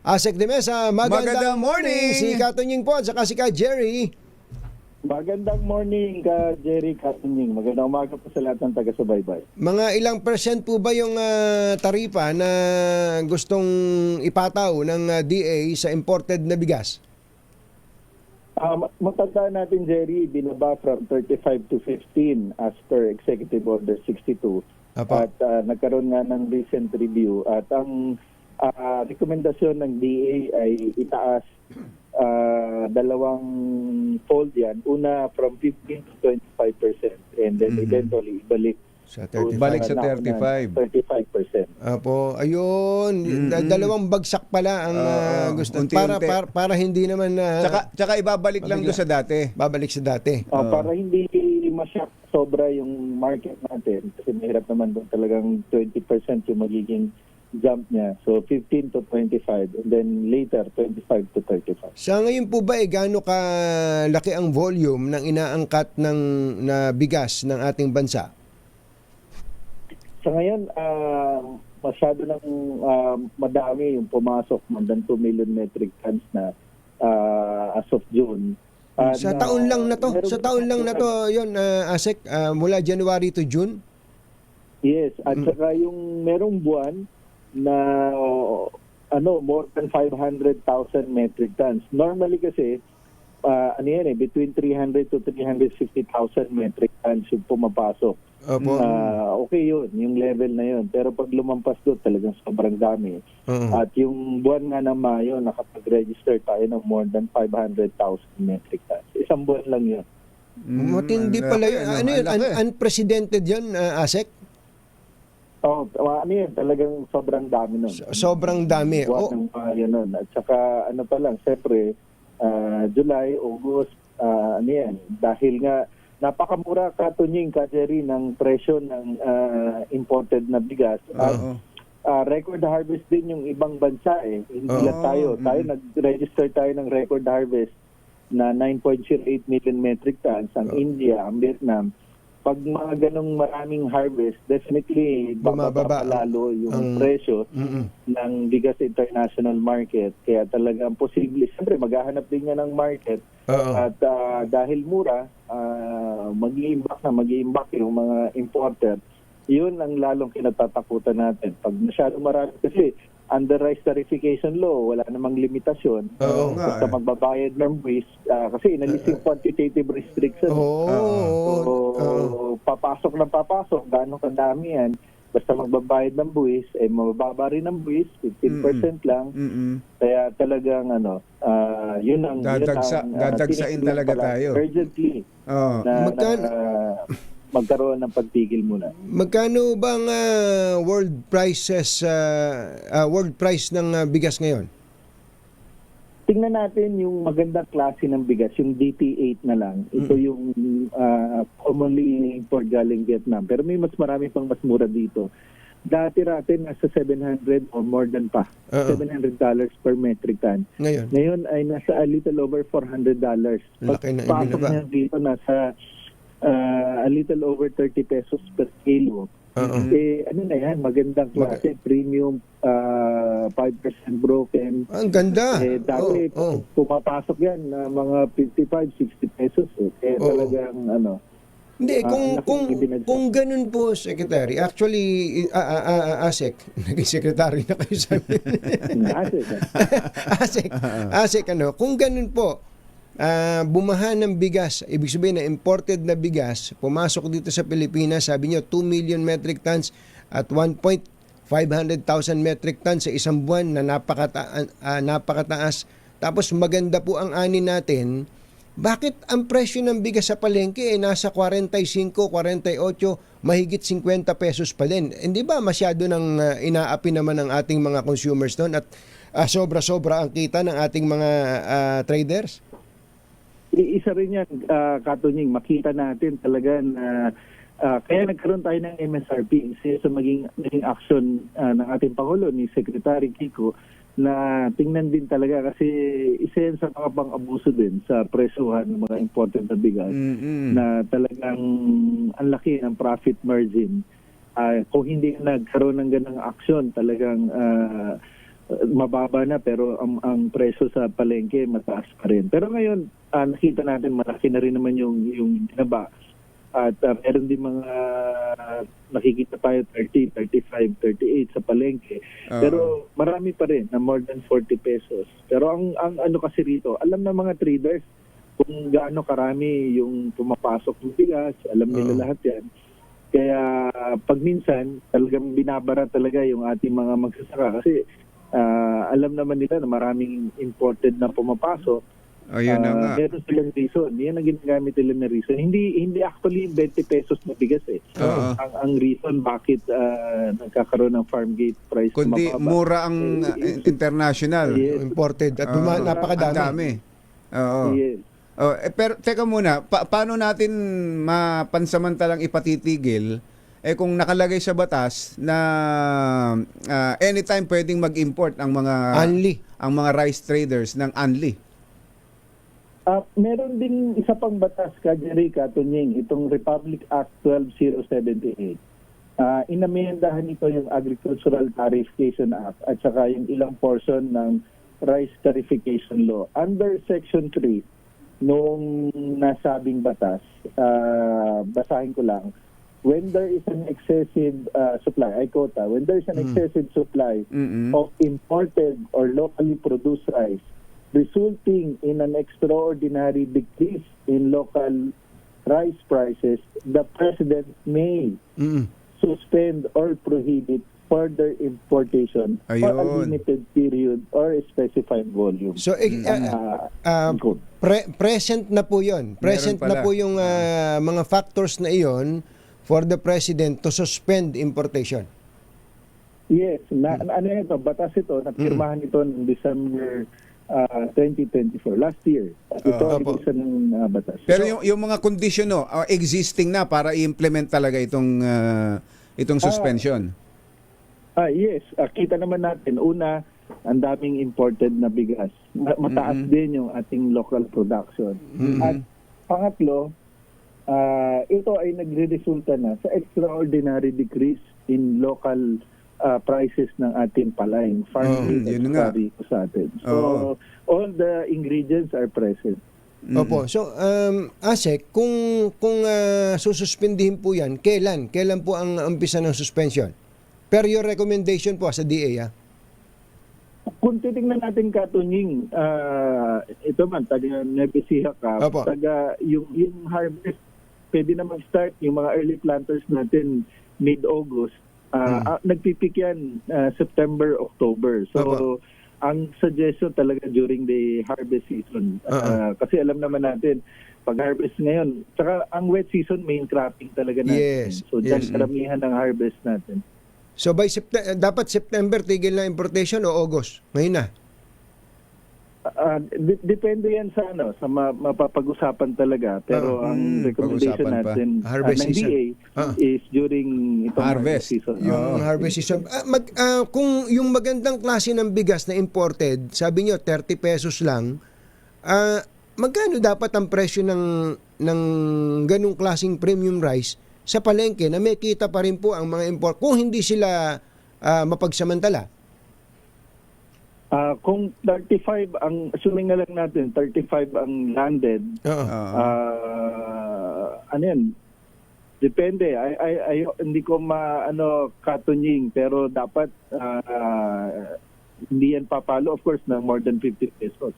Asek de Mesa, magandang, Magandang morning! Si Katunying po at saka si Ka Jerry. Magandang morning ka Jerry Katunying. Magandang umaga po sa lahat ng taga-subaybay. Mga ilang percent po ba yung ah, taripa na gustong ipataw ng ah, DA sa imported na bigas? Uh, matandaan natin Jerry, binaba from 35 to 15 as per Executive Order 62. Apa. At ah, nagkaroon nga ng recent review. At ang ah, rekomendasyon ng DA ay itaas ah, dalawang fold yan. Una from 15 to 25% and then Mhm. eventually ibalik Sa to 35. Balik sa naunang 35. 35%. Apo, ayun, Mm-mm. da- dalawang bagsak pala ang ah, gusto unti-unti. para, para para hindi naman na Tsaka, tsaka ibabalik lang Mabigla. doon sa dati. babalik sa dati. Ah, Oo. para hindi masyak sobra yung market natin kasi mahirap naman doon talagang 20% yung magiging jump niya. So 15 to 25 and then later 25 to 35. Sa ngayon po ba eh gaano ka laki ang volume ng inaangkat ng na bigas ng ating bansa? Sa ngayon, ah, masyado nang ah, madami yung pumasok than 2 million metric tons na ah, as of June. At, sa taon lang na to, sa taon lang na to 'yon Asek ah, mula January to June. Yes, at Mm. saka yung merong buwan na ano more than 500,000 metric tons. Normally kasi ah, ano yan eh between 300 to 350,000 metric tons yung pumapasok. Opo. Ah, okay yun, yung level na yun. Pero pag lumampas doon talagang sobrang dami. Oo. At yung buwan nga na Mayo, nakapag-register tayo ng more than 500,000 metric tons. Isang buwan lang yun. Mm, Matindi pala yun. ano, Ano yun? Un- unprecedented yun, ah, Asek? Oh, ano yun, talagang sobrang dami nun. So- sobrang dami. Oh. ng Mayo nun. At saka ano pa lang, siyempre, ah, July, August, ah, ano yan, dahil nga napakamura katunying ka Jerry ng presyo ng ah, imported na bigas. At Oo. ah, record harvest din yung ibang bansa eh. Hindi Oo. lang tayo. Tayo Mm. nag-register tayo ng record harvest na 9.08 million metric tons. Ang. India, ang Vietnam, pag mga ganong maraming harvest, definitely bababa lalo yung ang- presyo Mm-mm. ng bigas international market. Kaya talagang posible, siyempre maghahanap din niya ng market. Oo. At ah, dahil mura, uh, mag-iimbak na, mag-iimbak yung mga importer. Yun ang lalong kinatatakutan natin. Pag masyado marami, kasi under rice tarification law, wala namang limitasyon. Oo nga Basta eh. magbabayad ng buwis. ah, kasi inalis yung quantitative restriction. Oo. So, papasok ng papasok, gaano kadami yan. Basta magbabayad ng buwis, eh mababa rin ang buwis, 15% lang. Mm-mm. Kaya talagang ano, ah, yun ang Dadagsa- yun ang, ah, dadagsain tinitingnan talaga pala tayo. Urgently Oo. na, Magkano- na magkaroon ng pagpigil muna. Magkano bang ah, world prices ah, ah, world price ng ah, bigas ngayon? Tingnan natin yung magandang klase ng bigas, yung DT8 na lang. Ito Mm. yung ah, commonly import galing Vietnam. Pero may mas marami pang mas mura dito. Dati natin nasa 700 or more than pa. Oo. $700 per metric ton. Ngayon. Ngayon ay nasa a little over $400. Laki na ibinaba. niya dito nasa ah, a little over 30 pesos per kilo. Oo. Eh, ano na yan, magandang klase, premium, ah, 5% broken. Ang ganda. Eh, dati, Oo, oo. pumapasok yan na mga 55, 60 pesos. Eh. Kaya Oo. talagang, ano, Hindi, Ah, kung laki kung kung ganun po, Secretary, actually, ah, ah, ah, ASEC, naging secretary na kayo sa amin. asset. ASEC, ASEC, ano, kung ganun po, ah, bumaha ng bigas, ibig sabihin na imported na bigas, pumasok dito sa Pilipinas, sabi niyo 2 million metric tons at 1.500,000 metric tons sa isang buwan na napakata ah, napakataas. Tapos maganda po ang ani natin. Bakit ang presyo ng bigas sa palengke ay nasa 45, 48, mahigit 50 pesos pa din? Hindi ba masyado nang ah, inaapi naman ng ating mga consumers doon at ah, sobra-sobra ang kita ng ating mga ah, traders? Isa rin yan, uh, Katunying, makita natin talaga na ah, kaya nagkaroon tayo ng MSRP. Sa maging, maging action ah, ng ating Pangulo ni Secretary Kiko na tingnan din talaga kasi isa yan sa mga pang-abuso din sa presyuhan ng mga imported na bigas Mm-mm. na talagang ang laki ng profit margin. Ah, kung hindi nagkaroon ng ganang aksyon, talagang ah, uh, mababa na pero ang, ang presyo sa palengke mataas pa rin. Pero ngayon, ah, nakita natin malaki na rin naman yung, yung tinaba. At ah, meron din mga nakikita tayo 30, 35, 38 sa palengke. Oo. Pero marami pa rin na more than 40 pesos. Pero ang, ang ano kasi rito, alam ng mga traders kung gaano karami yung pumapasok ng bigas, alam nila Oo. lahat yan. Kaya pag minsan, talagang binabara talaga yung ating mga magsasaka kasi ah, alam naman nila na maraming imported na pumapasok. Ayun na Ah, nga. Meron silang reason. Yan ang ginagamit nila na reason. Hindi hindi actually 20 pesos na bigas eh. Oo. Ang, ang reason bakit ah, nagkakaroon ng farm gate price Kundi mababa. mura ang uh, Eh, international. Yes. Imported. At Oo. buma- Ang napakadami. dami. Oo. Yes. Oh, eh, pero teka muna, pa- paano natin mapansamantalang ipatitigil eh kung nakalagay sa batas na ah, anytime pwedeng mag-import ang mga Only. ang mga rice traders ng unli. Ah, meron ding isa pang batas ka, Jerry Katunying, itong Republic Act 12078. Ah, inamendahan ito yung Agricultural Tarification Act at saka yung ilang portion ng Rice Tarification Law. Under Section 3 nung nasabing batas, ah, basahin ko lang, when there is an excessive ah, supply, I quote, ah, when there is an excessive supply Mm-mm. of imported or locally produced rice resulting in an extraordinary decrease in local rice prices, the President may Mm. suspend or prohibit further importation for a Ayun. limited period or a specified volume. So, eh, Ah, ah, quote. pre- present na po yon. Present na po yung ah, mga factors na iyon for the President to suspend importation. Yes, na, ano ito, batas ito, napirmahan ito noong December ah, 2024, last year. Ito ang Opo. isa ng ah, batas. Pero yung yung mga kondisyon no, ah, existing na para i-implement talaga itong ah, itong suspension. Ah, yes. Ah, kita naman natin, una, ang daming imported na bigas. Ma- Mataas din yung ating local production. At pangatlo, ah, ito ay nagre-resulta na sa extraordinary decrease in local ah, prices ng ating palaing, farm Oh, yun nga. sa atin. So, Oo. all the ingredients are present. Opo. So, um, Asek, kung, kung ah, sususpindihin po yan, kailan? Kailan po ang umpisa ng suspension? Per your recommendation po sa DA, ah. Kung titingnan natin katunying, ah, ito man, taga Nebesiha ka, Opo. taga yung, yung harvest, pwede na mag-start yung mga early planters natin mid-August. Ah, ah, nagpipik yan ah, September, October. So, Opo. ang suggestion talaga during the harvest season. Ah, kasi alam naman natin, pag harvest ngayon, saka ang wet season, main cropping talaga natin. Yes, So, dyan yes. karamihan ng harvest natin. So, by September, dapat September tigil na importation o August? Ngayon na. De- depende yan sa ano, sa ma- mapapag-usapan talaga. Pero Ah, ang mm, recommendation pag-usapan pa. natin Harvest ah, ng season. DA Ah. is during itong Harvest. season. Yung harvest season. Ah, mag, ah, kung yung magandang klase ng bigas na imported, sabi nyo 30 pesos lang, ah, magkano dapat ang presyo ng, ng ganong klaseng premium rice sa palengke na may kita pa rin po ang mga import kung hindi sila ah, mapagsamantala? Ah, kung 35 ang assuming na lang natin 35 ang landed. Oo. ah ano yan depende ay, ay, ay hindi ko ma ano katunying pero dapat ah, hindi yan papalo of course na more than 50 pesos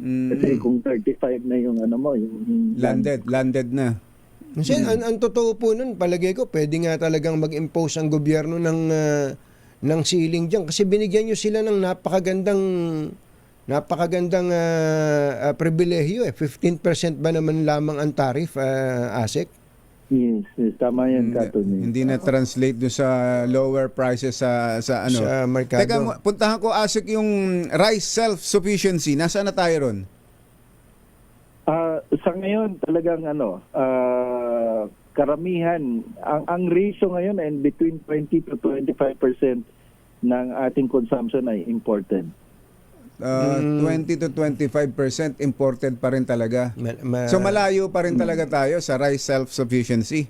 Mm, kasi kung 35 na yung ano mo yung, yung landed, landed na. Kasi ang, ang totoo po nun, palagay ko, pwede nga talagang mag-impose ang gobyerno ng, ah, ng ceiling dyan. Kasi binigyan nyo sila ng napakagandang napakagandang ah, ah, pribilehyo eh. 15% ba naman lamang ang tariff, ah, ASEC? Yes, yes, tama yan, Hindi, Katunying. hindi na translate do sa lower prices sa sa ano. Sa merkado. Teka, puntahan ko asik yung rice self-sufficiency. Nasaan na tayo ron? Ah, sa ngayon, talagang ano, ah, karamihan, ang, ang ratio ngayon ay between 20 to 25% ng ating consumption ay imported. Uh, Mm. 20 to 25% imported pa rin talaga. Ma- ma- So malayo pa rin talaga tayo sa rice self-sufficiency.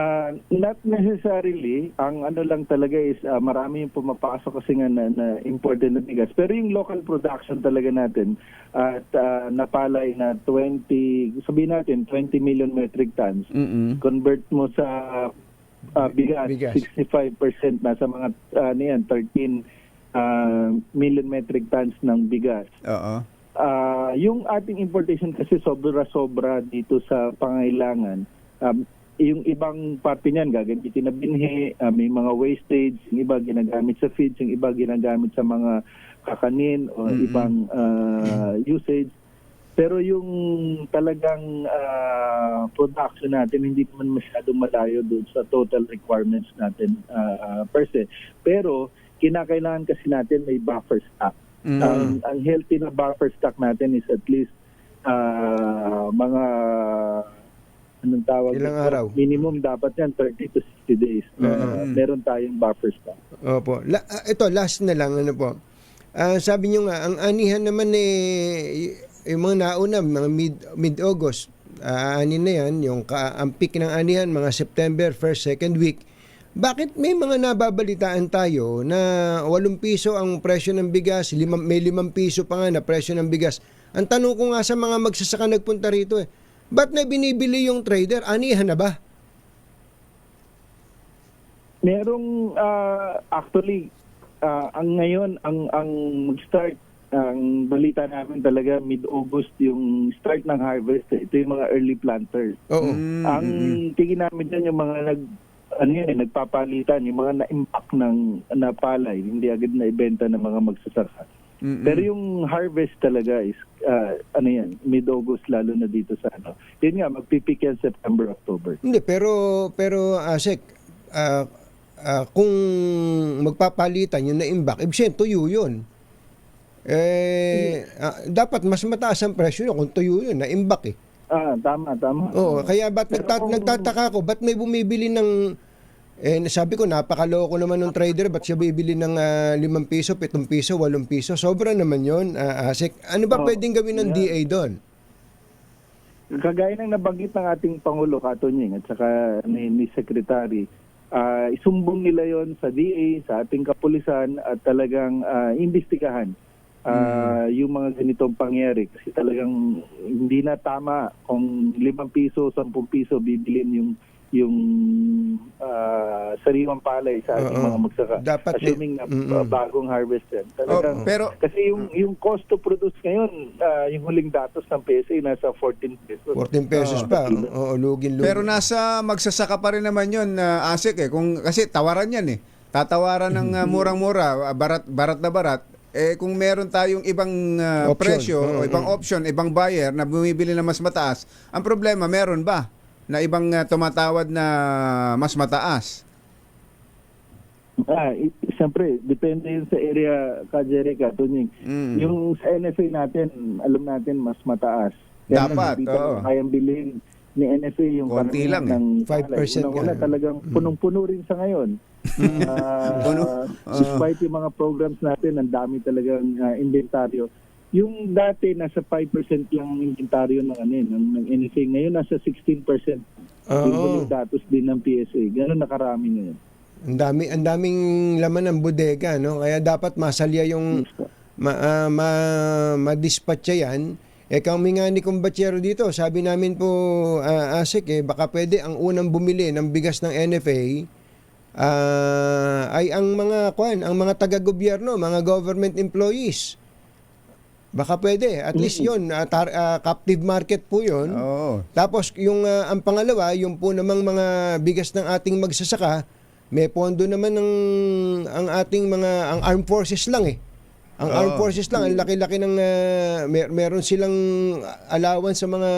Ah, not necessarily. Ang ano lang talaga is ah, marami yung pumapasok kasi nga na, na imported na bigas. Pero yung local production talaga natin at ah, napalay na 20, sabihin natin 20 million metric tons. Mm-mm. Convert mo sa ah, bigas, Bigas. 65% nasa mga ah, ano yan, 13 ah, million metric tons ng bigas. Oo. Ah, yung ating importation kasi sobra-sobra dito sa pangailangan. Um, yung ibang parte niyan gagamitin na binhi, ah, may mga wastage, yung iba ginagamit sa feeds, yung iba ginagamit sa mga kakanin o Mm-mm. ibang ah, usage. Pero yung talagang ah, production natin hindi naman masyadong malayo doon sa total requirements natin ah, per se. Pero kinakailangan kasi natin may buffer stock. Mm. Ang, ang healthy na buffer stock natin is at least ah, mga anong tawag Ilang dito? araw? Minimum dapat yan 30 to 60 days. na Mm. meron tayong buffer stock. Opo. La, ah, ito, last na lang, ano po. Ah, sabi nyo nga, ang anihan naman eh, yung mga nauna, mga mid, mid-August, ah, ani na yan, yung ka, ang peak ng anihan, mga September, first, second week. Bakit may mga nababalitaan tayo na 8 piso ang presyo ng bigas, limang, may 5 piso pa nga na presyo ng bigas. Ang tanong ko nga sa mga magsasaka nagpunta rito eh, ba't na binibili yung trader? Anihan na ba? Merong ah, actually ah, ang ngayon ang ang mag-start ang balita namin talaga mid-August yung start ng harvest. eh. Ito yung mga early planters. Oo. Mm, Ang mm-mm. tingin namin dyan yung mga nag ano yun, eh, nagpapalitan, yung mga na-impact ng na palay, hindi agad na ibenta ng mga magsasaka. Mm-mm. Pero yung harvest talaga is ah, ano yan, mid-August lalo na dito sa ano. Yun nga, magpipik yan September, October. Hindi, pero pero Asek, ah, ah, kung magpapalitan yung naimbak, ibig sabihin, tuyo yun. Eh, ah, dapat mas mataas ang presyo yun kung tuyo yun, naimbak eh. Ah, tama, tama. Oo, kaya ba't nagtat- nagtataka ko, ba't may bumibili ng eh sabi ko napakaloko naman ng trader ba't siya bibili ng ah, 5 piso, 7 piso, 8 piso. Sobra naman 'yon, Asek. Ano ba Oo, pwedeng gawin ng yeah. DA doon? Kagaya ng nabanggit ng ating Pangulo Katunying at saka ni, ni Secretary, ah, isumbong nila yon sa DA, sa ating kapulisan at talagang ah, imbestigahan ah, yung mga ganitong pangyari kasi talagang hindi na tama kung 5 piso, 10 piso bibilin yung yung ah, sariwang palay sa ating Oo. mga magsaka. Dapat Assuming na Mm-mm. ah, bagong harvest yan. Oh, Talagang, pero kasi yung yung cost to produce ngayon, ah, yung huling datos ng PSA nasa 14 pesos. 14 pesos Ah, pa. Oo, lugin-lugin. Pero nasa magsasaka pa rin naman yun, uh, Asik eh. Kung, kasi tawaran yan eh. Tatawaran ng uh, murang-mura, uh, barat, barat na barat. Eh kung meron tayong ibang uh, Option. presyo o Mm, ibang option, ibang buyer na bumibili na mas mataas, ang problema meron ba na ibang uh, tumatawad na mas mataas? Ah, siyempre, depende yun sa area, Kajerica, Tunying. Mm. Yung sa NFA natin, alam natin mas mataas. Dapat, hindi oo. talaga kayang bilhin ni NFA yung Konti lang eh. ng 5% Una-una nga. talagang punong-puno rin sa ngayon. Ah, Puno. despite yung mga programs natin, ang dami talagang ah, inventaryo. Yung dati nasa 5% lang ang inventaryo ng ano eh, ng, ng NFA. Ngayon nasa 16%. Oo. Yung huling datos din ng PSA. Ganun nakarami ngayon. Ang dami ang daming laman ng bodega, no? Kaya dapat masalya yung Yes ma, ah, ma, madispatcha yan. Eh kami nga ni Kumbachero dito, sabi namin po, ah, Asik, eh, baka pwede ang unang bumili ng bigas ng NFA ah, ay ang mga kwan, ang mga taga-gobyerno, mga government employees. Baka pwede, at least 'yon, ah, tar- ah, captive market po 'yon. Oo. Tapos yung ah, ang pangalawa, yung po namang mga bigas ng ating magsasaka, may pondo naman ng ang ating mga ang armed forces lang eh. Ang Oo. armed forces lang, ang laki-laki ng ah, mer- meron silang allowance sa mga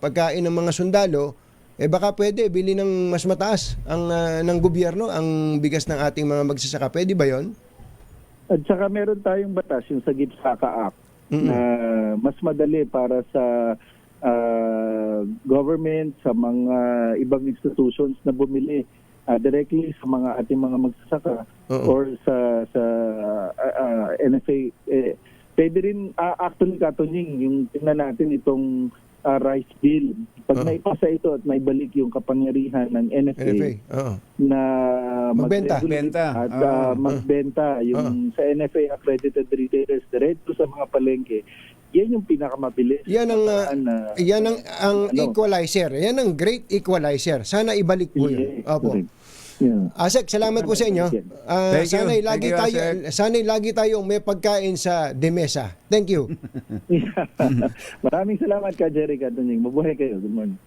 pagkain ng mga sundalo. Eh baka pwede bili ng mas mataas ang ah, ng gobyerno ang bigas ng ating mga magsasaka. Pwede ba 'yon? At saka meron tayong batas, yung sa Gipsaka Act, Mm-mm. na mas madali para sa ah, government, sa mga ibang institutions na bumili ah, directly sa mga ating mga magsasaka Oo. or sa sa ah, ah, NFA. Eh, pwede rin, ah, actually, Katunying, yung tingnan natin itong ah, rice bill. Pag Oo. naipasa ito at may balik yung kapangyarihan ng NFA, NFA. Oo. na Magbenta. Benta. at Oo. ah, magbenta yung sa NFA accredited retailers diretso sa mga palengke. Yan yung pinakamabilis. Yan ang ah, na, yan ang ang ano, equalizer. Yan ang great equalizer. Sana ibalik po yun. yes, Opo. correct. Yeah. Asek, salamat po sa inyo. Ah, Thank you. sana'y Thank lagi you, tayo Asek. sana'y lagi tayong may pagkain sa demesa. Thank you. Maraming salamat ka, Jerry Katunying. Mabuhay kayo. Good morning.